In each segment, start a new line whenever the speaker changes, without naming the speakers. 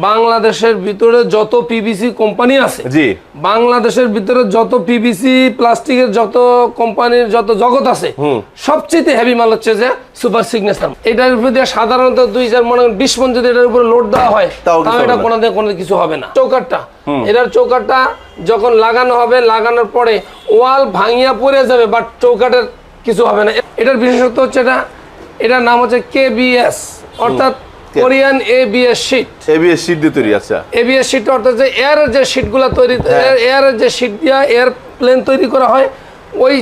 বাংলাদেশের ভিতরে যত পিভিসি কোম্পানি আছে
জি।
বাংলাদেশের ভিতরে যত পিভিসি প্লাস্টিকের যত কোম্পানির যত জগৎ আছে সবচেয়ে হেভি মাল হচ্ছে যে সুপার সিগনেচার এটার উপরে দিয়ে সাধারণত দুই চার মনে বিশ মন যদি এটার উপরে লোড দেওয়া হয়
হবে
এটা
না।
কোনো কোনো কিছু হবে না। চৌকাটটা এটার চৌকাটটা যখন লাগানো হবে লাগানোর পরে ওয়াল ভাঙিয়া পড়ে যাবে বাট চৌকাটের কিছু হবে না। এটার বিশেষত্ব হচ্ছে এটা এটার নাম হচ্ছে কেবিএস অর্থাৎ Korean ABS sheet
ABS sheet দিয়ে তৈরি আচ্ছা।
এবিএস শীট অর্থাৎ যে এয়ারের যে শিটগুলো তৈরি
এয়ার
এয়ারের যে শীট দিয়া এয়ার প্লেন তৈরি করা হয় ওই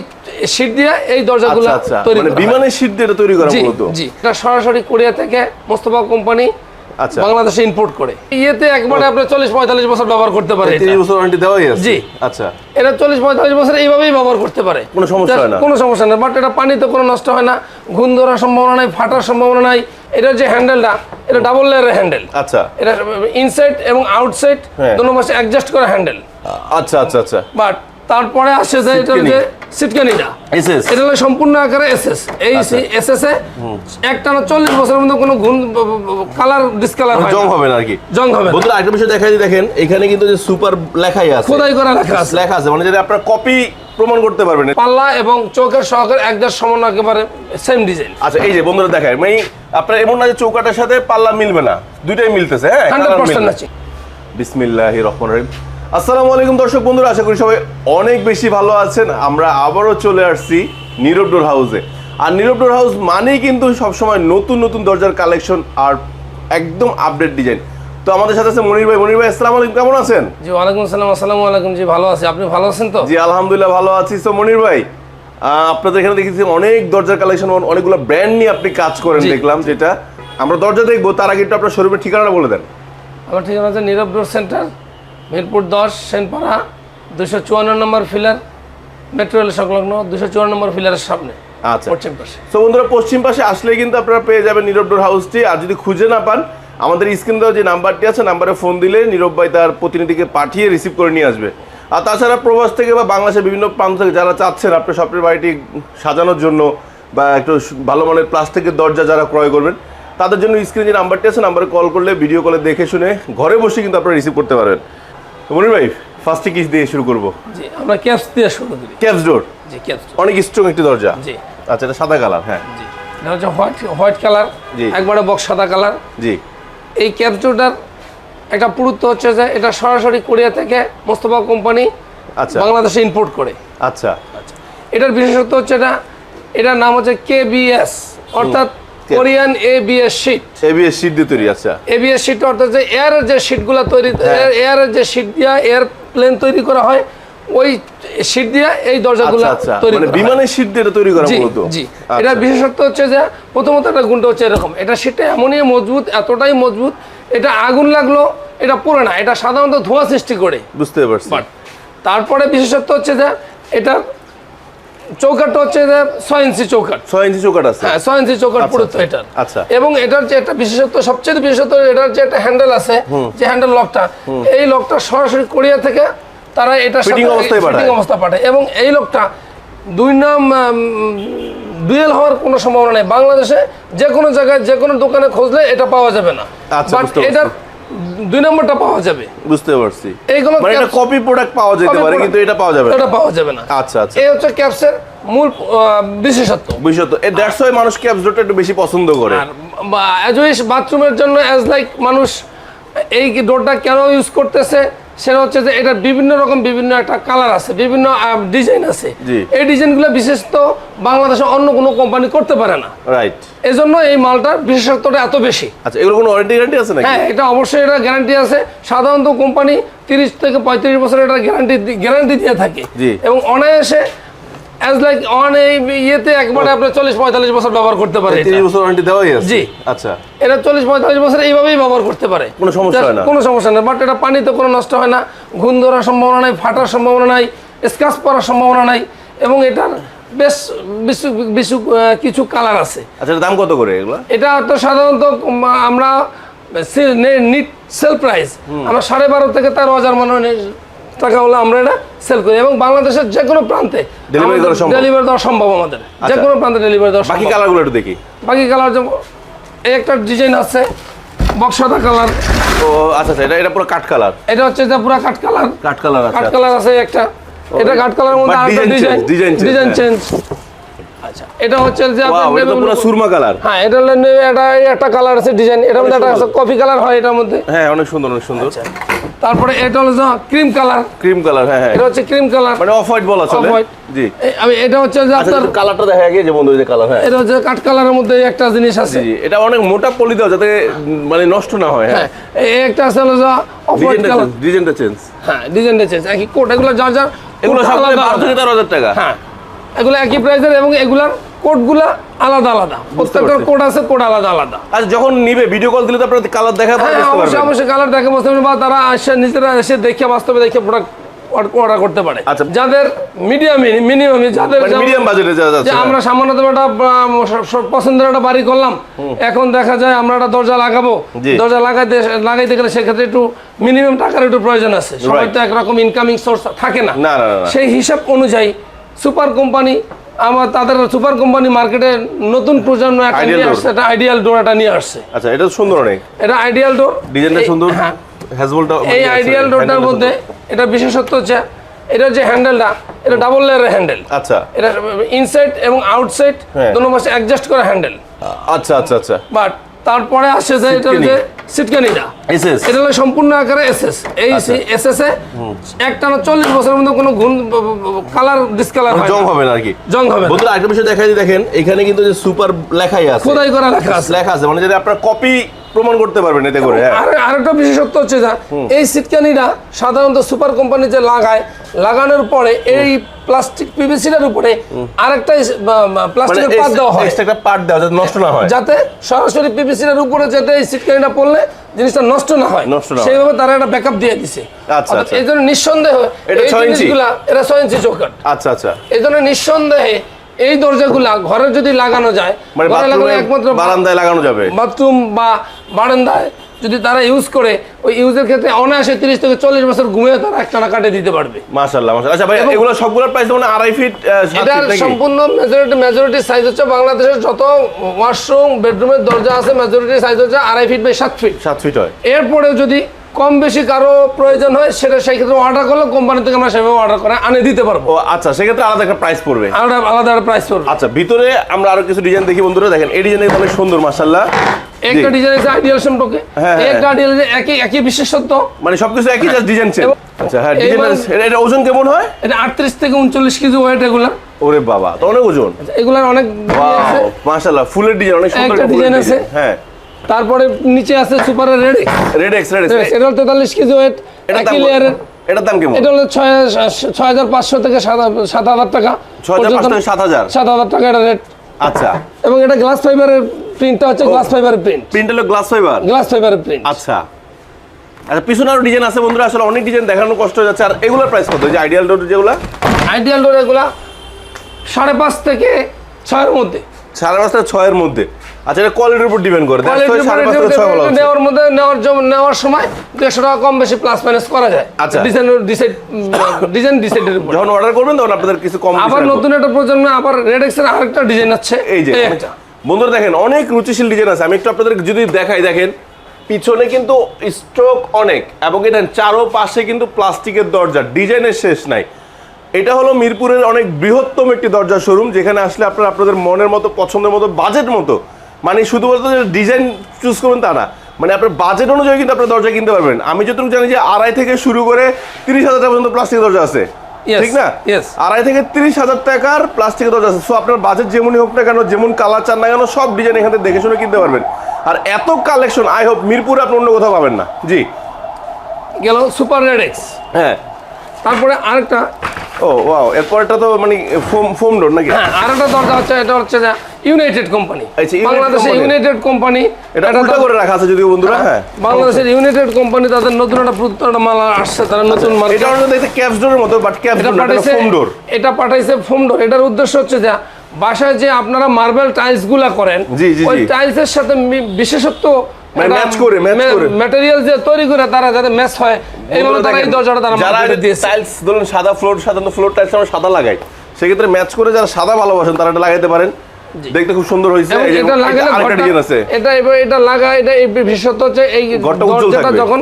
শীট দিয়ে এই দরজাগুলো
আচ্ছা আচ্ছা।
তৈরি
মানে
হয়।
বিমানের শীট দিয়ে তৈরি করা মূলত?
জি। এটা সরাসরি কোরিয়া থেকে মোস্তফা কোম্পানি
আচ্ছা।
বাংলাদেশে ইম্পোর্ট করে। ইয়েতে একবারে আপনি চল্লিশ পঁয়তাল্লিশ বছর ব্যবহার করতে পারে
তিরিশ বছর ওয়ারেন্টি দেওয়াই আছে।
জি।
আচ্ছা।
এটা চল্লিশ পঁয়তাল্লিশ বছর এইভাবেই ব্যবহার করতে পারে।
কোনো সমস্যা হয় না?
কোনো সমস্যা নেই। বাট এটা পানিতে কোনো নষ্ট হয় না। ঘুণ ধরার সম্ভাবনা নাই ফাটার সম্ভাবনা নাই। এটার যে হ্যান্ডেলটা এটা ডাবল লেয়ারের হ্যান্ডেল
আচ্ছা।
এটা ইনসাইড এবং আউটসাইড। দুটো পাশে অ্যাডজাস্ট করা হ্যান্ডেল
আচ্ছা আচ্ছা আচ্ছা।
বাট তারপরে আসে যে এটার
সিটকানি।
যে সিটকানিটা
এসএস।
এটা হলো সম্পূর্ণ আকারে এসএস। এই
আচ্ছা।
এসএস এ একটানা চল্লিশ বছরের মধ্যে কোনো গুণ কালার ডিসকালার হয়
জং হবে না আর কি।
জং হবে না।
বন্ধুরা আরেকটা বিষয় দেখাই দেখেন এখানে কিন্তু যে সুপার লেখাই আছে।
খোদাই করা লেখা আছে।
লেখা আছে মানে যদি আপনার কপি প্রমাণ করতে পারবেন।
পাল্লা এবং চৌকের সহকারে একদার সমান একেবারে সেম ডিজাইন
আচ্ছা এই যে বন্ধুরা দেখায় মানে আপনার এমন না যে চৌকাটার সাথে পাল্লা মিলবে না দুইটাই মিলতেছে হ্যাঁ
হান্ড্রেড
colour
পার্সেন্ট
মিলবে।
আছে
বিসমিল্লাহ রহমান রহিম। আসসালামু আলাইকুম দর্শক বন্ধুরা আশা করি সবাই অনেক বেশি ভালো আছেন। আমরা আবারও চলে আসছি নীরব ডোর হাউসে। আর নীরব ডোর হাউস মানেই কিন্তু সবসময় নতুন নতুন দরজার কালেকশন আর একদম আপডেট ডিজাইন। তো আমাদের সাথে আছে মনির ভাই। মনির ভাই আসসালামু আলাইকুম। কেমন আছেন?
জি ওয়ালাইকুম আসসালাম। আসসালামু আলাইকুম। জি ভালো আছি। আপনি ভালো আছেন তো?
জি আলহামদুলিল্লাহ ভালো আছি। তো মনির ভাই আপনাদের এখানে দেখেছি অনেক দরজার কালেকশন অনেকগুলো ব্র্যান্ড নিয়ে আপনি কাজ করেন দেখলাম যেটা আমরা দরজা দেখব তার আগে একটু আপনার শোরুমের ঠিকানাটা বলে দেন।
আমার ঠিকানা হচ্ছে নীরব ডোর সেন্টার মিরপুর দশ সেনপাড়া দুশো চুয়ান্ন নম্বর ফিলার মেট্রো রেল সংলগ্ন দুশো চুয়ান্ন নম্বর ফিলারের সামনে
আচ্ছা।
পশ্চিম পাশে।
তো বন্ধুরা পশ্চিম পাশে আসলেই কিন্তু আপনারা পেয়ে যাবেন নীরব ডোর হাউসটি। আর যদি খুঁজে না পান আমাদের স্ক্রিন দেওয়া যে নাম্বারটি আছে নাম্বারে ফোন দিলে নীরব ভাই তার প্রতিনিধিকে পাঠিয়ে রিসিভ করে নিয়ে আসবে। আর তাছাড়া প্রবাস থেকে বা বাংলাদেশের বিভিন্ন প্রান্ত থেকে যারা চাচ্ছেন আপনার স্বপ্নের বাড়িটি সাজানোর জন্য বা একটু ভালো মানের প্লাস্টিকের দরজা যারা ক্রয় করবেন তাদের জন্য স্ক্রিনে যে নাম্বারটি আছে নাম্বারে কল করলে ভিডিও কলে দেখে শুনে ঘরে বসে কিন্তু আপনারা রিসিভ করতে পারবেন। মনির ভাই ফার্স্টে কিস দিয়ে শুরু করব।
জি আমরা ক্যাপস দিয়ে শুরু করি।
ক্যাপস ডোর
জি ক্যাপস
অনেক স্ট্রং একটি দরজা।
জি।
আচ্ছা এটা সাদা কালার হ্যাঁ।
জি এটা হচ্ছে হোয়াইট হোয়াইট কালার
জি।
একবারে বক্স সাদা কালার
জি।
এই ক্যাপচুটার একটা পুরুত্ব হচ্ছে যে এটা সরাসরি কোরিয়া থেকে মোস্তফা কোম্পানি
আচ্ছা।
বাংলাদেশে ইম্পোর্ট করে।
আচ্ছা।
এটার বিশেষত্ব হচ্ছে এটা এটার নাম হচ্ছে কে কেবিএস অর্থাৎ Korean ABS sheet
ABS sheet দিয়ে তৈরি আচ্ছা।
এবিএস শিট অর্থাৎ যে শিটগুলো তৈরি
হ্যাঁ।
এয়ারের যে শিট দিয়া এয়ার প্লেন তৈরি করা হয় ওই শিট দিয়া এই দরজাগুলো
আচ্ছা আচ্ছা।
তৈরি
মানে বিমানের শীট দিয়ে এটা তৈরি করা মূলত?
জি।
আচ্ছা।
এটার বিশেষত্ব হচ্ছে যে প্রথমত একটা গুণটা হচ্ছে এরকম। এটা এমনই মজবুত এতটাই মজবুত এটা আগুন লাগল এটা পড়ে না। এটা সাধারণত ধোঁয়া সৃষ্টি করে।
বুঝতে পারছি।
তারপরে বিশেষত্ব হচ্ছে যে এটা চৌকাটটা হচ্ছে ছয় ইঞ্চি চৌকাট
ছয় ইঞ্চি চৌকাট আছে।
হ্যাঁ ছয় ইঞ্চি চৌকাট
আচ্ছা,
পুরুত্ব
আচ্ছা।
এটার।
আচ্ছা।
এবং এটার যে একটা বিশেষত্ব সবচেয়ে বিশেষত্ব এটার যে একটা হ্যান্ডেল আছে যে হ্যান্ডেল লকটা এই লকটা সরাসরি কোরিয়া থেকে তারা এটা
Fitting অবস্থায় পাঠায়।
অবস্থা পাঠায়। এবং এই লকটা দুই নাম ডুয়েল হওয়ার কোনো সম্ভাবনা নেই। বাংলাদেশে যে কোনো জায়গায় যে কোনো দোকানে খুঁজলে এটা পাওয়া যাবে না।
আচ্ছা,
বাট এটার দুই নম্বরটা পাওয়া যাবে।
বুঝতে পারছি।
এইগুলো
মানে এটা কপি প্রোডাক্ট পাওয়া যেতে পারে কিন্তু এটা পাওয়া যাবে না।
এটা পাওয়া যাবে না।
আচ্ছা আচ্ছা।
এই হচ্ছে ক্যাপসের মূল বিশেষত্ব। বিশেষত্ব।
বিশেষত এই দ্যাটস ওয়াই মানুষ ক্যাপস ডোরটা একটু বেশি পছন্দ করে।
আর অ্যাজ বাথরুমের জন্য অ্যাজ লাইক মানুষ এই ডোরটা কেন ইউজ করতেছে? সেটা হচ্ছে যে এটা বিভিন্ন রকম বিভিন্ন একটা কালার আছে বিভিন্ন ডিজাইন আছে। এই ডিজাইনগুলো বিশেষত বাংলাদেশে অন্য কোনো কোম্পানি করতে পারে না।
রাইট
এই জন্য এই মালটার বিশেষত্বটা এত বেশি।
আচ্ছা এগুলো কোনো ওয়ারেন্টি গ্যারান্টি আছে নাকি?
হ্যাঁ এটা অবশ্যই এটা গ্যারান্টি আছে। সাধারণত কোম্পানি তিরিশ থেকে পঁয়ত্রিশ বছর এটা গ্যারান্টি গ্যারান্টি দিয়ে থাকে। এবং অনায়াসে অ্যাজ লাইক অন এই ইয়েতে একবারে আপনি চল্লিশ পঁয়তাল্লিশ বছর ব্যবহার করতে পারে।
তিরিশ বছর ওয়ারেন্টি দেওয়াই আছে?
জি।
আচ্ছা।
এটা চল্লিশ পঁয়তাল্লিশ বছর এইভাবেই ব্যবহার করতে পারে।
কোনো সমস্যা হয় না?
কোনো সমস্যা নেই। বাট এটা পানিতে কোনো নষ্ট হয় না ঘুণ ধরার সম্ভাবনা নাই ফাটার সম্ভাবনা নাই স্কাচ পড়ার সম্ভাবনা নাই এবং এটার বেশ কিছু আহ, কিছু কালার আছে।
আচ্ছা দাম কত করে এগুলো?
এটা তো সাধারণত আমরা নিট সেল প্রাইস আমরা সাড়ে বারো থেকে তেরো হাজার মনে হয় টাকা হলে আমরা এটা সেল করি। এবং বাংলাদেশের যে কোনো প্রান্তে
সম্ভব?
ডেলিভারি দেওয়া সম্ভব আমাদের। যে
আচ্ছা।
কোনো প্রান্তে ডেলিভারি দেওয়া
বাকি কালারগুলো একটু দেখি।
বাকি কালার যেমন এই একটা ডিজাইন আছে বক্সাদা কালার
ও আচ্ছা আচ্ছা এটা এটা পুরো কাঠ কালার
এটা হচ্ছে যে পুরো কাঠ কালার
কাঠ কালার আছে
কালার আছে একটা। এটা কাঠ কালারের মধ্যে আরেকটা ডিজাইন ডিজাইন। চেঞ্জ আচ্ছা এটা হচ্ছে যে
এটা পুরো সুরমা কালার
হ্যাঁ এটা এটা একটা কালার আছে ডিজাইন এটার মধ্যে একটা কফি কালার হয় এটার মধ্যে।
হ্যাঁ অনেক সুন্দর অনেক সুন্দর।
আচ্ছা। তারপরে এটা হলো ক্রিম কালার
ক্রিম কালার হ্যাঁ
এটা হচ্ছে ক্রিম কালার
মানে অফ হোয়াইট বলা চলে? জি।
আমি এটা হচ্ছে যে
আচ্ছা
আপনার
কালারটা দেখা গিয়ে যে বন্ধু এই যে কালার হ্যাঁ।
এটা হচ্ছে কাঠ কালারের মধ্যে একটা জিনিস আছে।
জি এটা অনেক মোটা পলি দাও যাতে মানে নষ্ট না হয় হ্যাঁ।
হ্যাঁ এই একটা আছে হলো যে অফ হোয়াইট কালার
ডিজাইনটা চেঞ্জ
হ্যাঁ ডিজাইনটা চেঞ্জ একই কোট এগুলো যার যার
এগুলো
কোট
সব
আলাদা
বারো
আলাদা।
থেকে তেরো হাজার টাকা।
হ্যাঁ এগুলো একই প্রাইসের এবং এগুলার কোডগুলা আলাদা আলাদা। প্রত্যেকটার কোড আছে কোড আলাদা আলাদা।
আর যখন নিবে ভিডিও কল দিলে তো আপনারা কালার দেখা
হ্যাঁ অবশ্যই অবশ্যই কালার দেখে বুঝতে পারবে বা তারা এসে নিজেরা এসে দেখে বাস্তবে দেখে প্রোডাক্ট অর্ডার করতে পারে।
আচ্ছা।
যাদের মিডিয়াম মিনিমাম যাদের
মিডিয়াম বাজেটে
যে আমরা সামান্যতম একটা পছন্দের একটা বাড়ি করলাম। এখন দেখা যায় আমরা একটা দরজা লাগাবো। দরজা লাগাইতে লাগাইতে গেলে সেক্ষেত্রে একটু মিনিমাম টাকার একটু প্রয়োজন আছে। সবাই. তো একরকম ইনকামিং সোর্স থাকে না। সেই হিসাব অনুযায়ী সুপার কোম্পানি আমার তাদের সুপার কোম্পানি মার্কেটে নতুন প্রজন্ম একটা নিয়ে আসছে একটা আইডিয়াল ডোর একটা নিয়ে আসছে।
আচ্ছা এটা সুন্দর অনেক।
এটা আইডিয়াল ডোর
ডিজাইনটা সুন্দর?
হ্যাঁ।
হ্যাজবলটা
এই আইডিয়াল ডোরটার মধ্যে এটা বিশেষত্ব হচ্ছে এটা যে হ্যান্ডেলটা এটা ডাবল লেয়ারের হ্যান্ডেল
আচ্ছা।
এটা ইনসাইড এবং আউটসাইড
হ্যাঁ।
দুটো পাশে অ্যাডজাস্ট করা হ্যান্ডেল
আচ্ছা আচ্ছা আচ্ছা।
বাট তারপরে আসে যে এটা যে সিটকানিটা
এসএস।
এটা হলো সম্পূর্ণ আকারে এসএস। এই
আচ্ছা।
এসএস এ একটানা বছরের মধ্যে কোনো গুণ কালার ডিসকালার হয়
জং হবে না আর কি।
জং হবে না।
বন্ধুরা আরেকটা বিষয় দেখাই দেখেন এখানে কিন্তু যে সুপার লেখাই আছে।
খোদাই করা লেখা আছে।
লেখা আছে মানে যদি আপনার কপি প্রমাণ করতে পারবেন এতে করে হ্যাঁ।
আর আরেকটা বিশেষত্ব হচ্ছে যা এই সিটকানিটা সাধারণত সুপার কোম্পানি যে লাগায় লাগানোর পরে এই প্লাস্টিক পিভিসিটার উপরে আরেকটা
মানে
প্লাস্টিকের পাত দেওয়া হয়।
একটা পার্ট দেওয়া যাতে নষ্ট না হয়।
যাতে সরাসরি পিভিসিটার উপরে যাতে এই সিটকানিটা পড়লে জিনিসটা নষ্ট না হয়। সেইভাবে তারা একটা ব্যাকআপ দিয়ে দিছে।
আচ্ছা, আচ্ছা।
এই জন্য নিঃসন্দেহ
এটা
এই
ইঞ্চি?
জিনিসগুলা এটা ছয় ইঞ্চি চৌকাট
আচ্ছা আচ্ছা।
এই জন্য নিঃসন্দেহে এই দরজাগুলা ঘরে যদি লাগানো যায়
মানে
ঘরে লাগানো একমাত্র
বারান্দায় লাগানো যাবে?
বাথরুম বা বারান্দায় যদি তারা ইউজ করে ওই ইউজের ক্ষেত্রে অনায়াসে তিরিশ থেকে চল্লিশ বছর ঘুমিয়ে তারা একটা টাকা কাটে দিতে পারবে।
আচ্ছা ভাই এগুলো সবগুলোর প্রাইস মানে আড়াই ফিট
এটার সম্পূর্ণ মেজরিটি মেজরিটি সাইজ হচ্ছে বাংলাদেশের যত ওয়াশরুম বেডরুমের দরজা আছে মেজরিটি সাইজ হচ্ছে আড়াই ফিট বাই সাত ফিট
সাত ফিট হয়।
এরপরেও যদি কম বেশি কারও প্রয়োজন হয় সেটা সেই ক্ষেত্রে অর্ডার করলে কোম্পানি থেকে আমরা সেভাবে অর্ডার করে আনে দিতে পারব।
ও আচ্ছা সেক্ষেত্রে আলাদা একটা প্রাইস পড়বে।
আলাদা আলাদা প্রাইস পড়বে।
আচ্ছা ভিতরে আমরা আরও কিছু ডিজাইন দেখি বন্ধুরা দেখেন এই ডিজাইন অনেক সুন্দর মাশাআল্লাহ।
একটা ডিজাইন আছে আইডিয়াল সম্পর্কে
হ্যাঁ, হ্যাঁ।
একটা আইডিয়াল একই একই বিশেষত্ব।
মানে সবকিছু একই জাস্ট ডিজাইন চেঞ্জ আচ্ছা হ্যাঁ ডিজাইন এটা এটা ওজন কেমন হয়?
এটা আটত্রিশ থেকে উনচল্লিশ কেজি ওয়েট এগুলার
ওরে বাবা তো অনেক ওজন।
এগুলার অনেক
মাশাআল্লাহ ফুলের ডিজাইন অনেক সুন্দর
একটা ডিজাইন আছে।
হ্যাঁ।
তারপরে নিচে আছে সুপারের ready
red X red X
এটা হলো তেতাল্লিশ কেজি ওয়েট একই লেয়ারের
এটার দাম কেমন?
এটা হলো ছয় ছয় হাজার পাঁচশো থেকে সাত সাত হাজার টাকা।
6500 থেকে 7000
সাত হাজার? টাকা এটা রেট
আচ্ছা।
এবং এটা গ্লাস ফাইবারের প্রিন্টটা হচ্ছে গ্লাস ফাইবারের প্রিন্ট
প্রিন্ট হলো গ্লাস ফাইবার
গ্লাস ফাইবারের প্রিন্ট
আচ্ছা। আচ্ছা পিছনে আরও ডিজাইন আছে বন্ধুরা আসলে অনেক ডিজাইন দেখানো কষ্ট হয়ে যাচ্ছে। আর এগুলোর প্রাইস কত? এই যে আইডিয়াল ডোর যেগুলো?
আইডিয়াল ডোর এগুলা সাড়ে পাঁচ থেকে ছয়ের মধ্যে।
সাড়ে পাঁচ থেকে ছয়ের মধ্যে। আচ্ছা এটা কোয়ালিটির উপর ডিপেন্ড করে।
নেওয়ার মধ্যে নেওয়ার নেওয়ার সময় দেড়শো টাকা কম বেশি প্লাস মাইনাস করা যায়।
আচ্ছা।
ডিজাইন ডিসাইড ডিজাইন ডিসাইডের উপর।
যখন অর্ডার করবেন তখন আপনাদের কিছু কম
আবার নতুন একটা প্রজন্মে আবার রেড এক্সের আরেকটা ডিজাইন আছে।
এই যে বন্ধুরা দেখেন অনেক রুচিশীল ডিজাইন আছে। আমি একটু আপনাদের যদি দেখাই দেখেন পিছনে কিন্তু স্ট্রোক অনেক এবং এটা চারো পাশে কিন্তু প্লাস্টিকের দরজা। ডিজাইনের শেষ নাই। এটা হলো মিরপুরের অনেক বৃহত্তম একটি দরজা শোরুম যেখানে আসলে আপনারা আপনাদের মনের মতো পছন্দের মতো বাজেট মতো মানে শুধুমাত্র ডিজাইন চুজ করবেন তা না মানে আপনার বাজেট অনুযায়ী কিন্তু আপনার দরজা কিনতে পারবেন। আমি যতটুকু জানি যে আড়াই থেকে শুরু করে তিরিশ হাজার টাকা পর্যন্ত প্লাস্টিক দরজা আছে। ঠিক না. আড়াই থেকে তিরিশ হাজার টাকার প্লাস্টিকের দরজা আছে। সো আপনার বাজেট যেমনই হোক না কেন যেমন কালার চান না কেন সব ডিজাইন এখান থেকে দেখে শুনে কিনতে পারবেন। আর এত কালেকশন আই হোপ মিরপুরে আপনি অন্য কোথাও পাবেন না। জি।
গেল সুপার রেড এক্স
হ্যাঁ।
তারপরে আরেকটা।
ও ওয়াও এরপরটা তো মানে ফোম ফোম ডোর নাকি?
হ্যাঁ আরেকটা দরজা হচ্ছে এটা হচ্ছে ইউনাইটেড কোম্পানি
আচ্ছা,
বাংলাদেশে ইউনাইটেড কোম্পানি
এটা উল্টা করে রাখা আছে যদিও বন্ধুরা হ্যাঁ
বাংলাদেশের ইউনাইটেড কোম্পানি তাদের নতুন একটা মাল আসছে তারা নতুন মার্কেট
এটা দেখতে ক্যাপস ডোরের মতো বাট ক্যাপস ডোর এটা
পাঠাইছে
ফোম ডোর
এটা পাঠাইছে ফোম ডোর এটার উদ্দেশ্য হচ্ছে যে বাসায় যে আপনারা মার্বেল টাইলসগুলা করেন ওই। টাইলসের সাথে বিশেষত্ব
মানে match করে, match করে।
ম্যাটেরিয়াল যে তৈরি করে তারা যাতে ম্যাচ হয় এইভাবে তারা এই দরজাটা তারা দিয়েছে।
টাইলস ধরুন সাদা ফ্লোর সাধারণত ফ্লোর টাইলস আমরা সাদা লাগাই। সেক্ষেত্রে ম্যাচ করে যারা সাদা ভালোবাসেন তারা এটা লাগাইতে পারেন। দেখতে খুব সুন্দর হয়েছে।
এটা লাগালে
আরেকটা ডিজাইন আছে।
এটা এবার এটা লাগা এটা বিশেষত হচ্ছে এই দরজাটা যখন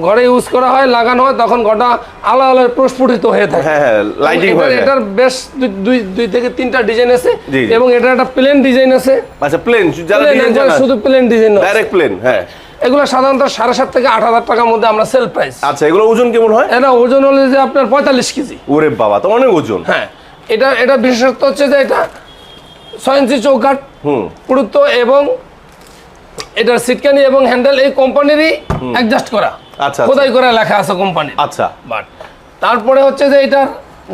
ঘরে ইউজ করা হয় লাগানো হয় তখন ঘরটা আলো আলো প্রস্ফুটিত হয়ে থাকে।
হ্যাঁ হ্যাঁ লাইটিং হয়ে
এটার বেশ দুই- দুই থেকে তিনটা ডিজাইন আছে। এবং এটার একটা প্লেন ডিজাইন আছে।
আচ্ছা প্লেন যারা ডিজাইন
শুধু প্লেন ডিজাইন
ডাইরেক্ট প্লেন হ্যাঁ।
এগুলো সাধারণত সাড়ে সাত থেকে আট হাজার টাকার মধ্যে আমরা সেল প্রাইস
আচ্ছা এগুলো ওজন কেমন হয়?
এটা ওজন হলে যে আপনার পঁয়তাল্লিশ কেজি।
ওরে বাবা তো অনেক ওজন।
হ্যাঁ এটা এটা বিশেষত্ব হচ্ছে যে এটা ছয় ইঞ্চি চৌকাট পুরুত্ব এবং এটার সিটকানি এবং হ্যান্ডেল এই কোম্পানিরই অ্যাডজাস্ট করা।
আচ্ছা,
খোদাই করে লেখা আছে কোম্পানি
আচ্ছা।
বাট তারপরে হচ্ছে যে এটা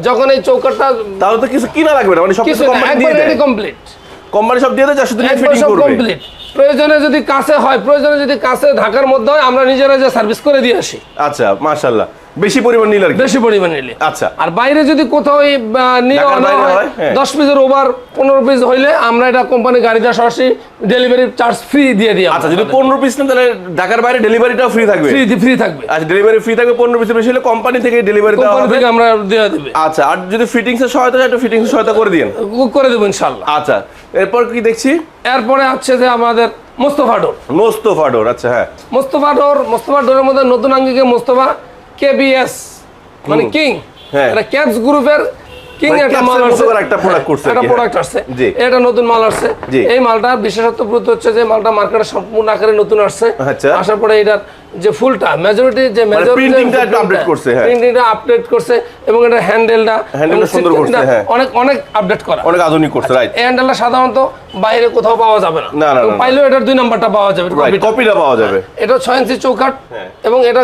যখন এই চৌকাটটা
তাহলে তো কিছু কিনা লাগবে না মানে সব
কিছু
কোম্পানি দিয়ে দেয়।
কমপ্লিট
কোম্পানি সব দিয়ে দেয় যা শুধু ফিটিং করবে।
কমপ্লিট প্রয়োজনে যদি কাছে হয় প্রয়োজনে যদি কাছে ঢাকার মধ্যে হয় আমরা নিজেরা যে সার্ভিস করে দিয়ে আসি।
আচ্ছা মাশাআল্লাহ। বেশি পরিমাণ নিল আর
বেশি পরিমাণে নিলে।
আচ্ছা।
আর বাইরে যদি কোথাও নিয়ে আনা হয়
হয়।
দশ পিসের ওভার পনেরো পিস হইলে আমরা এটা কোম্পানি গাড়িতে সরাসরি ডেলিভারি চার্জ ফ্রি দিয়ে দিই
আচ্ছা যদি পনেরো পিস নেন তাহলে ঢাকার বাইরে ডেলিভারিটাও ফ্রি থাকবে?
ফ্রি ফ্রি থাকবে।
আচ্ছা ডেলিভারি ফ্রি থাকবে পনেরো পিসের বেশি হলে কোম্পানি থেকে ডেলিভারি
কোম্পানি থেকে আমরা দিয়ে দেবে।
আচ্ছা আর যদি ফিটিংস এর সহায়তা চাই একটু ফিটিংস সহায়তা করে দিন
করে দেবো ইনশাল্লাহ
আচ্ছা এরপর কি দেখছি?
এরপরে হচ্ছে যে আমাদের মোস্তফা ডোর।
মোস্তফা ডোর আচ্ছা হ্যাঁ।
মোস্তফা ডোর মোস্তফা ডোরের মধ্যে নতুন আঙ্গিকে মোস্তফা কেবিএস মানে কিং
হ্যাঁ।
এটা ক্যাপস গ্রুপের কিং একটা মাল আসছে।
একটা প্রোডাক্ট করছে
একটা প্রোডাক্ট। আসছে। এটা নতুন মাল আসছে। এই মালটা বিশেষত্ব হচ্ছে যে মালটা মার্কেটে সম্পূর্ণ আকারে নতুন আসছে।
আচ্ছা।
আসার পরে এটার যে ফুলটা মেজরিটি যে
printing টা একটু update করছে, হ্যাঁ।
প্রিন্টিংটা আপডেট করছে এবং এটা হ্যান্ডেলটা
Handle টা সুন্দর করছে, হ্যাঁ।
অনেক অনেক আপডেট করা
অনেক আধুনিক করছে রাইট
এই হ্যান্ডেলটা সাধারণত বাইরে কোথাও পাওয়া যাবে না
না, না।
পাইলেও এটার দুই নাম্বারটা পাওয়া যাবে
কপিটা পাওয়া যাবে
এটা ছয় ইঞ্চি চৌকাট
হ্যাঁ।
এবং এটা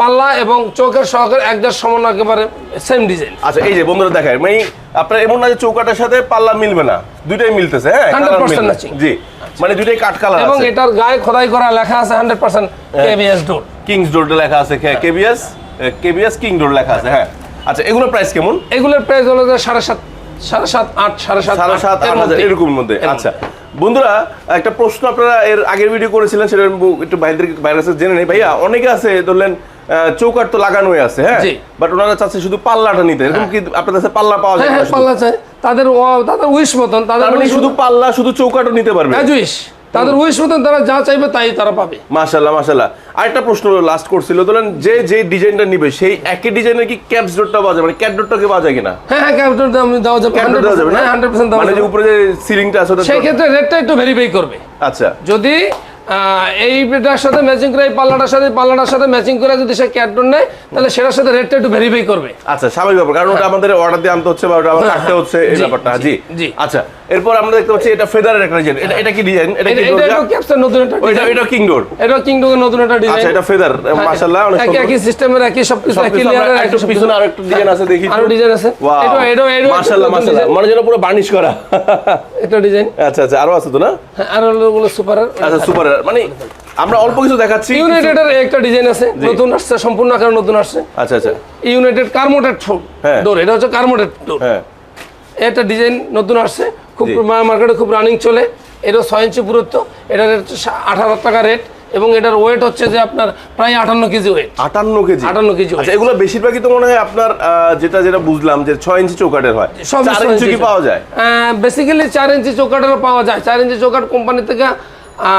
পাল্লা এবং চৌকের সহকারে একদার সমান একেবারে সেম ডিজাইন
আচ্ছা এই যে বন্ধুরা দেখায় মানে আপনার এমন না যে চৌকাটার সাথে পাল্লা মিলবে না দুইটাই মিলতেছে হ্যাঁ
100%
colour মিলবে।
matching।
জি মানে দুইটাই কাট কালার
এবং এটার গায়ে খোদাই করা লেখা আছে hundred percent KBS door
kings door লেখা আছে কেবিএস কেবিএস কিং ডোর লেখা আছে হ্যাঁ। আচ্ছা এগুলোর প্রাইস কেমন?
এগুলোর প্রাইস হলো যে সাড়ে সাত সাড়ে সাত আট সাড়ে সাত
সাড়ে সাত
এর
আট হাজার
মধ্যে।
এরকম মধ্যে। আচ্ছা। বন্ধুরা একটা প্রশ্ন আপনারা এর আগের ভিডিও করেছিলেন সেটা একটু বাইরের ভাইরাসের জেনে নেই। ভাইয়া অনেকে আছে ধরলেন চৌকার চৌকাট তো লাগানোই আছে হ্যাঁ? বাট ওনারা চাচ্ছে শুধু পাল্লাটা নিতে। এরকম কি আপনাদের কাছে পাল্লা পাওয়া যায়?
হ্যাঁ হ্যাঁ? পাল্লা চাই। তাদের তাদের উইশ মতন তাদের
মানে শুধু পাল্লা শুধু চৌকাটও নিতে পারবে?
হ্যাঁ উইশ তাদের উইশ মতন তারা যা চাইবে তাই তারা পাবে।
মাশাল্লাহ মাশাল্লাহ আরেকটা প্রশ্ন লাস্ট করছিল। ধরেন যে যে ডিজাইনটা নিবে সেই একই ডিজাইনের কি ক্যাপস ডোরটা পাওয়া যাবে মানে ক্যাট ডোরটা কি পাওয়া যায় কিনা?
হ্যাঁ হ্যাঁ আমি দেওয়া যাবে।
ক্যাট দেওয়া যাবে না?
হ্যাঁ হান্ড্রেড পার্সেন্ট দেওয়া
মানে যে উপরে যে সিলিংটা আছে সেটা
সেই ক্ষেত্রে রেটটা একটু ভেরিফাই করবে।
আচ্ছা।
যদি এইটার সাথে ম্যাচিং করে এই পাল্লাটার সাথে পাল্লাটার সাথে ম্যাচিং করে যদি সে নেয় তাহলে সেটার সাথে রেটটা একটু ভেরিফাই করবে।
আচ্ছা স্বাভাবিক ব্যাপার কারণ ওটা আমাদের অর্ডার দিয়ে আনতে হচ্ছে বা ওটা আবার কাটতে হচ্ছে এই ব্যাপারটা
জি,
জি। আচ্ছা এরপর আমরা দেখতে পাচ্ছি এটা ফেদারের একটা ডিজাইন এটা এটা কি ডিজাইন এটা কি
এটা
ডোর
নতুন একটা
এটা কিং ডোর
এটা কিংডমের নতুন একটা ডিজাইন
আচ্ছা এটা ফেদার মাশাআল্লাহ অনেক সুন্দর।
একই সিস্টেমের একই সবকিছু একই লেয়ারের
একটু পিছনে আরেকটা ডিজাইন আছে দেখি
আরও ডিজাইন আছে।
ওয়াও
এটা এটা এটা
মাশাআল্লাহ মাশাআল্লাহ। মানে যেন পুরো বার্নিশ করা।
এটা ডিজাইন
আচ্ছা আচ্ছা আরও আছে তো না?
আর হলো ওগুলো সুপারের
আচ্ছা সুপার মানে আমরা অল্প কিছু দেখাচ্ছি
ইউনাইটেডের একটা ডিজাইন আছে নতুন আসছে সম্পূর্ণ আকারে নতুন আসছে।
আচ্ছা আচ্ছা।
ইউনাইটেড কার্মোটেড। ডোর এটা হচ্ছে কার্মোটেড ডোর
হ্যাঁ।
এটা ডিজাইন নতুন আসছে খুব মার্কেটে খুব রানিং চলে। এটা ছয় ইঞ্চি পুরুত্ব এটার আট হাজার টাকা রেট এবং এটার ওয়েট হচ্ছে যে আপনার প্রায় আটান্ন কেজি ওয়েট
আটান্ন কেজি।
আটান্ন কেজি
আচ্ছা এগুলো বেশিরভাগই তো মনে হয় আপনার যেটা যেটা বুঝলাম যে ছয় ইঞ্চি চৌকাটের হয়।
সব
ইঞ্চি কি পাওয়া যায়?
বেসিক্যালি চার ইঞ্চি চৌকাটেরও পাওয়া যায়। চার ইঞ্চি চৌকাট কোম্পানি থেকে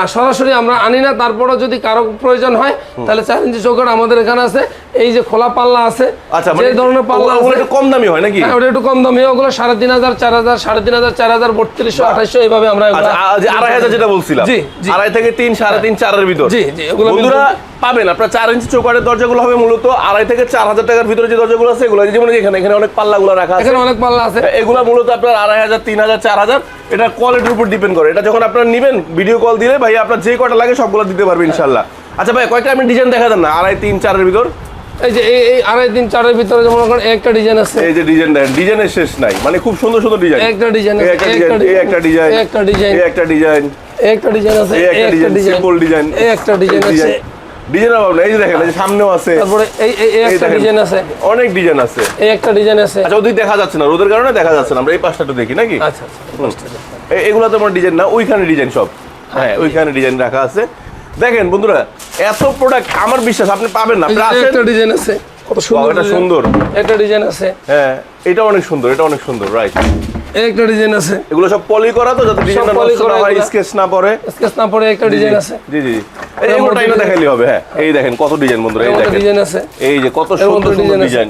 সরাসরি আমরা আনি না তারপরেও যদি কারও প্রয়োজন হয় তাহলে চার ইঞ্চি চৌকাট আমাদের এখানে আছে। এই যে খোলা পাল্লা আছে
আচ্ছা
যে
মানে
ধরনের পাল্লা
ওগুলো- ওগুলো একটু কম দামি হয় নাকি?
হ্যাঁ, ওটা একটু কম দামি ওগুলো সাড়ে তিন হাজার চার হাজার সাড়ে তিন হাজার চার হাজার বত্রিশশো আঠাইশশো এইভাবে আমরা
আচ্ছা আড়াই হাজার যেটা বলছিলাম
জি।
আড়াই থেকে তিন সাড়ে তিন চারের ভিতর।
জি, জি, এগুলো
বন্ধুরা পাবেন। আপনার চার ইঞ্চি চৌকাটের দরজাগুলো হবে মূলত আড়াই থেকে চার হাজার টাকার ভিতরে যে দরজাগুলো আছে এগুলো যেমন এখানে এখানে অনেক পাল্লাগুলো রাখা আছে।
এখানে অনেক পাল্লা আছে।
এগুলো মূলত আপনার আড়াই হাজার তিন হাজার চার হাজার এটা কোয়ালিটির উপর ডিপেন্ড করে। এটা যখন আপনার নেবেন ভিডিও কল দিলে ভাই আপনার যে কটা লাগে সবগুলো দিতে পারবে ইনশাল্লাহ আচ্ছা ভাই কয়েকটা আপনি ডিজাইন দেখা দেন না আড়াই তিন চারের ভিতর
এই যে এই আড়াই তিন চারের ভিতরে যেমন একটা ডিজাইন আছে
এই যে ডিজাইন দেখেন ডিজাইনের শেষ নাই মানে খুব সুন্দর সুন্দর ডিজাইন
একটা ডিজাইন
এই একটা ডিজাইন একটা ডিজাইন
একটা ডিজাইন
এই একটা ডিজাইন
একটা ডিজাইন আছে
একটা ডিজাইন সিম্পল ডিজাইন
একটা ডিজাইন আছে
ডিজাইন অভাব এই যে দেখেন এই সামনেও আছে
তারপরে এই একটা ডিজাইন আছে
অনেক ডিজাইন আছে
এই একটা ডিজাইন আছে
আচ্ছা ওদিক দেখা যাচ্ছে না রোদের কারণে দেখা যাচ্ছে না আমরা এই পাশটা একটু দেখি নাকি
আচ্ছা আচ্ছা
এগুলো তো আমার ডিজাইন না ওইখানে ডিজাইন সব হ্যাঁ ওইখানে ডিজাইন রাখা আছে। দেখেন বন্ধুরা এত প্রোডাক্ট আমার বিশ্বাস আপনি পাবেন না।
একটা ডিজাইন আছে। কত সুন্দর
এটা সুন্দর।
একটা ডিজাইন আছে।
হ্যাঁ এটা অনেক সুন্দর এটা অনেক সুন্দর রাইট
একটা ডিজাইন আছে।
এগুলো সব পলি করা তো যাতে ডিজাইনটা নষ্ট
করা
হয় স্কেচ না পড়ে।
স্কেচ না পরে একটা ডিজাইন আছে।
জি জি এই
এর মধ্যে
মোটা দেখাইলে হবে হ্যাঁ। এই দেখেন কত ডিজাইন বন্ধুরা এই দেখেন।
ডিজাইন আছে।
এই যে কত সুন্দর সুন্দর। ডিজাইন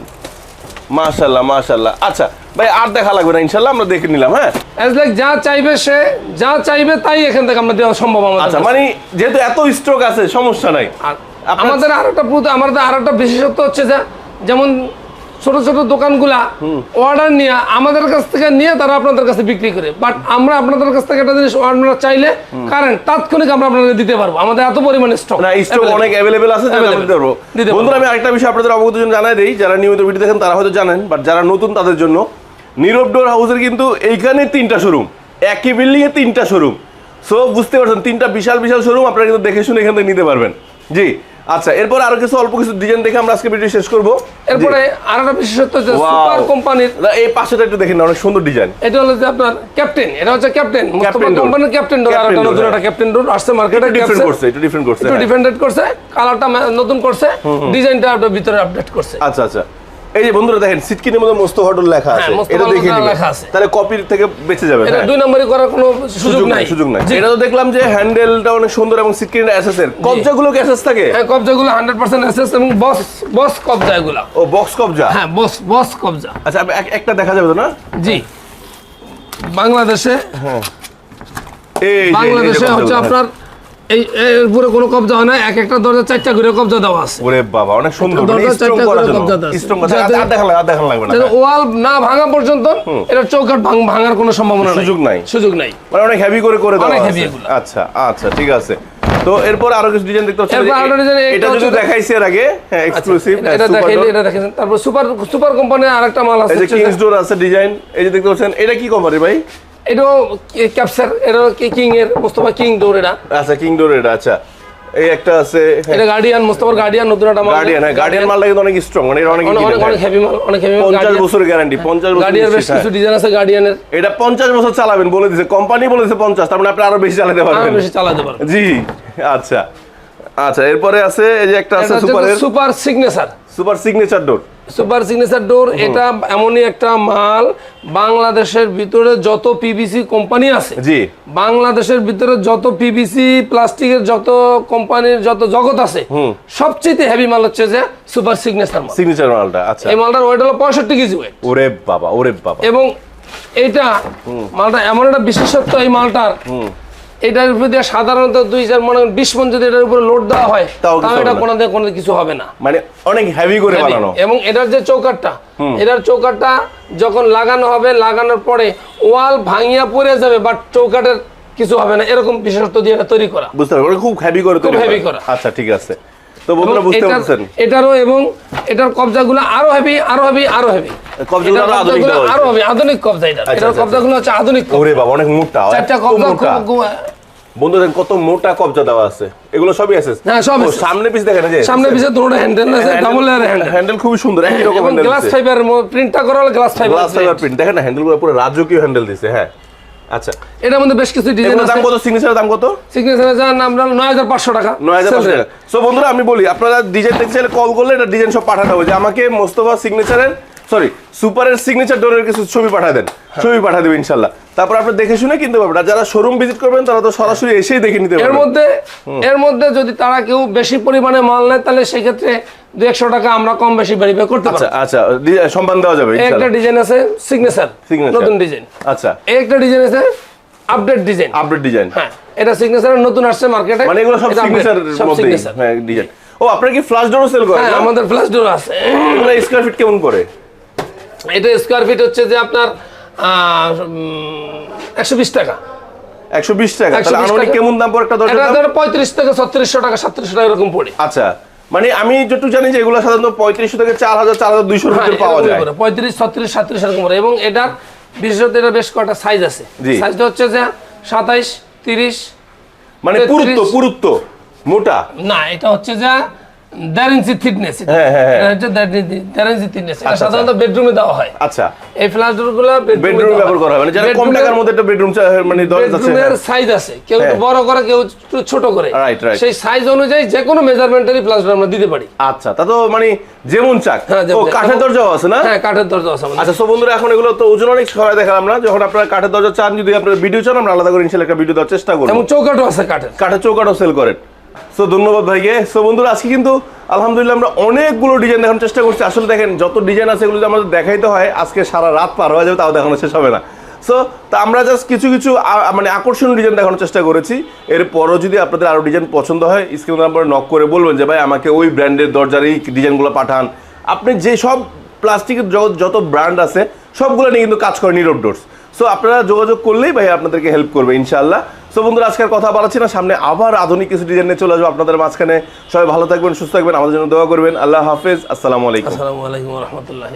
মাশাআল্লাহ মাশাআল্লাহ। আচ্ছা ভাই আর দেখা লাগবে না ইনশাআল্লাহ আমরা দেখে নিলাম হ্যাঁ?
অ্যাজ লাইক যা চাইবে সে যা চাইবে তাই এখান থেকে আমরা দেওয়া সম্ভব আমাদের
আচ্ছা মানে যেহেতু এত স্ট্রোক আছে সমস্যা নাই।
আর আমাদের আরেকটা পুরো আমাদের আরেকটা বিশেষত্ব হচ্ছে যে যেমন ছোট ছোট দোকানগুলা অর্ডার নিয়ে আমাদের কাছ থেকে নিয়ে তারা আপনাদের কাছে বিক্রি করে। বাট আমরা আপনাদের কাছ থেকে একটা জিনিস অর্ডার চাইলে কারেন্ট তাৎক্ষণিক আমরা আপনাদের দিতে পারব। আমাদের এত পরিমাণে স্টক
না স্টক অনেক অ্যাভেলেবেল আছে যেটা আমরা দিতে পারব। বন্ধুরা আমি আরেকটা বিষয় আপনাদের অবগত জন্য জানাই দিই যারা নিয়মিত ভিডিও দেখেন তারা হয়তো জানেন বাট যারা নতুন তাদের জন্য নীরব ডোর হাউসের কিন্তু এইখানে তিনটা শোরুম একই বিল্ডিং এ তিনটা শোরুম সো বুঝতে পারছেন তিনটা বিশাল বিশাল শোরুম আপনারা কিন্তু দেখে শুনে এখান থেকে নিতে পারবেন। জি আচ্ছা এরপর আরও কিছু অল্প কিছু ডিজাইন দেখে আমরা আজকে ভিডিও শেষ করব।
এরপরে আরেকটা বিশেষত্ব হচ্ছে সুপার কোম্পানির
এই পাশেটা একটু দেখেন অনেক সুন্দর ডিজাইন
এটা হলো যে আপনার ক্যাপ্টেন এটা হচ্ছে ক্যাপ্টেন
Captain
কোম্পানির ক্যাপ্টেন ডোর আর একটা নতুন। একটা ক্যাপ্টেন ডোর আসছে মার্কেটে
ডিফারেন্ট করছে একটু ডিফারেন্ট করছে
একটু
হ্যাঁ।
ডিফেন্ডেড করছে কালারটা নতুন করছে ডিজাইনটা আপনার ভিতরে আপডেট করছে।
আচ্ছা আচ্ছা। এই যে বন্ধুরা দেখেন সিটকিনের মধ্যে মোস্ত হোটেল লেখা আছে।
হ্যাঁ,
এটা দেখে।
লেখা আছে।
তাহলে কপির থেকে বেঁচে যাবে
এটা
হ্যাঁ।
দুই নম্বরই করার কোনো সুযোগ নাই
সুযোগ নাই। এটা তো দেখলাম যে হ্যান্ডেলটা অনেক সুন্দর এবং সিটকিন অ্যাসেস এর। কবজাগুলো কি অ্যাসেস থাকে?
হ্যাঁ কবজাগুলো হান্ড্রেড পার্সেন্ট অ্যাসেস এবং বস বস কবজা এগুলা
ও বক্স কবজা?
হ্যাঁ বস বস কবজা।
আচ্ছা একটা দেখা যাবে তো না?
জি। বাংলাদেশে
হ্যাঁ। এই
বাংলাদেশে হচ্ছে
হ্যাঁ।
আপনার এই এর উপরে কোনো কবজা হয় না এক একটা দরজা চারটা করে কবজা দেওয়া আছে।
ওরে বাবা অনেক সুন্দর
দরজা চারটা করে কবজা দেওয়া
স্ট্রং কথা
যাতে-
আর দেখালে আর দেখানো লাগবে না হ্যাঁ।
ওয়াল না ভাঙা পর্যন্ত এটা চৌকাট ভাঙ- ভাঙার কোনো সম্ভাবনা নাই।
সুযোগ নাই।
সুযোগ নাই।
মানে অনেক হেভি করে করে দেওয়া আছে। আচ্ছা আচ্ছা ঠিক আছে। তো এরপর আরও কিছু ডিজাইন দেখতে পাচ্ছি।
এরপর আরও design,
এটা
এটা
যদি দেখাইছি এর আগে হ্যাঁ এক্সক্লুসিভ
এটা- এটা দেখাইলে এটা দেখেছেন তারপর সুপার সুপার কোম্পানির আরেকটা মাল আছে
এই যে কিংস ডোর আছে ডিজাইন এই যে দেখতে পাচ্ছেন এটা কি কোম্পানি ভাই?
এটাও ক্যাপচার এটা কিং এর মোস্তফা কিং ডোর এটা
আচ্ছা কিং ডোর এটা আচ্ছা। এই একটা আছে
এটা গার্ডিয়ান মোস্তফার গার্ডিয়ান নতুন একটা মাল।
গার্ডিয়ান হ্যাঁ গার্ডিয়ান মালটা কিন্তু অনেক স্ট্রং মানে অনেক
অনেক হেভি মাল অনেক হেভি মাল
পঞ্চাশ বছরের গ্যারান্টি পঞ্চাশ বছর
গার্ডিয়ান বেশ কিছু
হ্যাঁ।
ডিজাইন আছে গার্ডিয়ানের
এটা পঞ্চাশ বছর চালাবেন বলে দিছে কোম্পানি বলেছে পঞ্চাশ তার মানে আপনি আরও বেশি চালাতে
আরও
পারবেন
বেশি চালাতে পারবে
জি আচ্ছা। আচ্ছা এরপরে আছে এই যে একটা আছে
হচ্ছে super signature
super signature door
super signature door এটা এমনই একটা মাল বাংলাদেশের ভিতরে যত পিভিসি কোম্পানি আছে
জি।
বাংলাদেশের ভিতরে যত পিভিসি প্লাস্টিকের যত কোম্পানির যত জগৎ আছে সবচেয়ে হেভি মাল হচ্ছে যে সুপার সিগনেচার মাল।
সিগনেচার মালটা আচ্ছা।
এই মালটার ওয়েট হলো পঁয়ষট্টি কেজি ওয়েট
ওরে বাবা ওরে বাবা।
এবং এইটা মালটা এমন একটা বিশেষত্ব এই মালটার এটার উপর দিয়ে সাধারণত দুই চার মনে করেন বিশ মন যদি এটার উপরে লোড দেওয়া হয়
হবে
এটা। কোনো কোনো কিছু হবে না।
মানে অনেক হেভি করে বানানো।
এবং এটার যে চৌকাটটা এটার চৌকাটটা যখন লাগানো হবে লাগানোর পরে ওয়াল ভাঙিয়া পড়ে যাবে বাট চৌকাটের কিছু হবে না। এরকম বিশেষত্ব দিয়ে এটা তৈরি করা।
বুঝতে পারবেন খুব হেভি করে তৈরি। করা। আচ্ছা ঠিক আছে। তো বন্ধুরা বুঝতে পারছেন
এটারও এবং এটার কবজাগুলো আরও হেভি আরও হেভি আরও হেভি
কবজাগুলো আধুনিক
আরও হেভি আধুনিক কবজা এটা।
আচ্ছা,
এটার
আচ্ছা,
কবজাগুলো হচ্ছে আধুনিক
ওরে বাবা অনেক মোটা
চারটা কবজা
মোটা।
খুব- খুব-
বন্ধু দেখেন কত মোটা কবজা দেওয়া আছে? এগুলো সবই আছে?
হ্যাঁ, সব
সামনে পিছ দেখেন যে।
সামনে পিছে দুটো হ্যান্ডেল আছে ডাবল লেয়ার হ্যান্ডেল
হ্যান্ডেল খুবই সুন্দর একই রকম হ্যান্ডেল
গ্লাস ফাইবার প্রিন্টটা করা হলো glass fibre
glass fibre print দেখেন না হ্যান্ডেলগুলো পুরো রাজকীয় হ্যান্ডেল দিছে হ্যাঁ। আচ্ছা।
এটার মধ্যে বেশ কিছু ডিজাইন আছে
দাম কত? সিগনেচারের দাম কত?
সিগনেচারের যার নাম নয় হাজার পাঁচশো টাকা।
নয় হাজার
Sell
পাঁচশো
rate।
টাকা। সো বন্ধুরা আমি বলি আপনারা ডিজাইন দেখতে চাইলে কল করলে এটা ডিজাইন সব পাঠাতে হবে। যে আমাকে মোস্তফা সিগনেচারের সরি সুপারের সিগনেচার ডোরের কিছু ছবি পাঠিয়ে দেন। ছবি পাঠিয়ে দেবেন ইনশাল্লাহ। তারপর আপনি দেখে শুনে কিনতে পারবেন। আর যারা শোরুম ভিজিট করবেন তারা তো সরাসরি এসেই দেখে নিতে
এর মধ্যে এর মধ্যে যদি তারা কেউ বেশি পরিমাণে মাল নেয় তাহলে সেক্ষেত্রে দু একশো টাকা আমরা কম বেশি ভেরিফাই করতে
আচ্ছা আচ্ছা সম্মান দেওয়া যাবে
একটা ডিজাইন আছে সিগনেচার নতুন ডিজাইন।
আচ্ছা।
একটা ডিজাইন আছে আপডেট ডিজাইন।
Update design.
হ্যাঁ এটা সিগনেচারের নতুন আসছে মার্কেটে
মানে এগুলো সব সিগনেচার মধ্যেই হ্যাঁ ডিজাইন। ও আপনারা কি ফ্লাশ ডোরও সেল করেন
হ্যাঁ আমাদের ফ্ল্যাশ ডোর আছে।
এগুলো স্কয়ার ফিট কেমন করে?
এটা স্কোয়ার ফিট হচ্ছে যে আপনার একশো বিশ টাকা।
একশো বিশ টাকা
120
তাহলে আনুমানিক কেমন দাম পড়ে একটা
এটা? ধরো পঁয়ত্রিশ থেকে ছত্রিশশো টাকা সাতত্রিশশো টাকা এরকম পড়ে।
আচ্ছা। মানে আমি যতটুকু জানি যে এগুলো সাধারণত পঁয়ত্রিশশো থেকে চার হাজার চার হাজার দুইশোর
মধ্যে
ভিতরে পাওয়া যায়।
পঁয়ত্রিশ ছত্রিশ সাঁত্রিশ এরকম এবং এটার বিশেষত এটা বেশ কয়েকটা সাইজ আছে। সাইজটা হচ্ছে যে সাতাইশ তিরিশ
মানে
33
পুরুত্ব পুরুত্ব মোটা।
না এটা হচ্ছে যে দেড় ইঞ্চি থিকনেস
হ্যাঁ, হ্যাঁ, হ্যাঁ।
এটা হচ্ছে দেড় ইঞ্চি- দেড় ইঞ্চি থিকনেস
আচ্ছা,
সাধারণত বেডরুমে দেওয়া হয়।
আচ্ছা।
এই ফ্লাস্টার
ব্যবহার করা হবে মানে যারা কম টাকার মধ্যে একটা বেডরুম মানে
বেডরুমের সাইজ আছে। কেউ বড় করে কেউ ছোট করে।
Right, right.
সেই সাইজ অনুযায়ী যে কোনো মেজারমেন্টারই প্লাস্টার আমরা দিতে পারি।
আচ্ছা তা তো মানে যেমন চাক।
হ্যাঁ,
ও কাঠের দরজাও আছে না?
হ্যাঁ কাঠের দরজা আছে
আচ্ছা সো বন্ধুরা এখন এগুলো তো ওজন অনেক সবাই দেখালাম না। যখন আপনারা কাঠের দরজা চান যদি আপনারা ভিডিও চান আমরা আলাদা করে একটা ভিডিও দেওয়ার চেষ্টা করব।
এবং চৌকাঠও আছে কাঠের।
কাঠের চৌকাঠও সেল করেন। সো ধন্যবাদ ভাইকে। সো বন্ধুরা, আজকে কিন্তু আলহামদুলিল্লাহ আমরা অনেকগুলো ডিজাইন দেখানোর চেষ্টা করছি। আসলে দেখেন, যত ডিজাইন আছে এগুলো আমাদের দেখাইতে হয়, আজকে সারা রাত পার হয়ে যাবে, তাও দেখানো শেষ হবে না। সো তা আমরা জাস্ট কিছু কিছু মানে আকর্ষণীয় ডিজাইন দেখানোর চেষ্টা করেছি। এরপরও যদি আপনাদের আরও ডিজাইন পছন্দ হয় স্ক্রিন নাম্বার নক করে বলবেন যে, ভাই, আমাকে ওই ব্র্যান্ডের দরজার এই ডিজাইনগুলো পাঠান। আপনি যে সব প্লাস্টিকের যত- ব্র্যান্ড আছে, সবগুলো নিয়ে কিন্তু কাজ করে নিরব ডোরস সো আপনারা যোগাযোগ করলেই ভাই আপনাদেরকে হেল্প করবে ইনশাল্লাহ সো বন্ধুরা, আজকের কথা বাড়াচ্ছি না। সামনে আবার আধুনিক কিছু ডিজাইন নিয়ে চলে আসব আপনাদের মাঝখানে। সবাই ভালো থাকবেন, সুস্থ থাকবেন, আমাদের জন্য দোয়া করবেন। আল্লাহ হাফেজ। আসসালামু আলাইকুম।
আসসালামু আলাইকুম রহমতুল্লাহ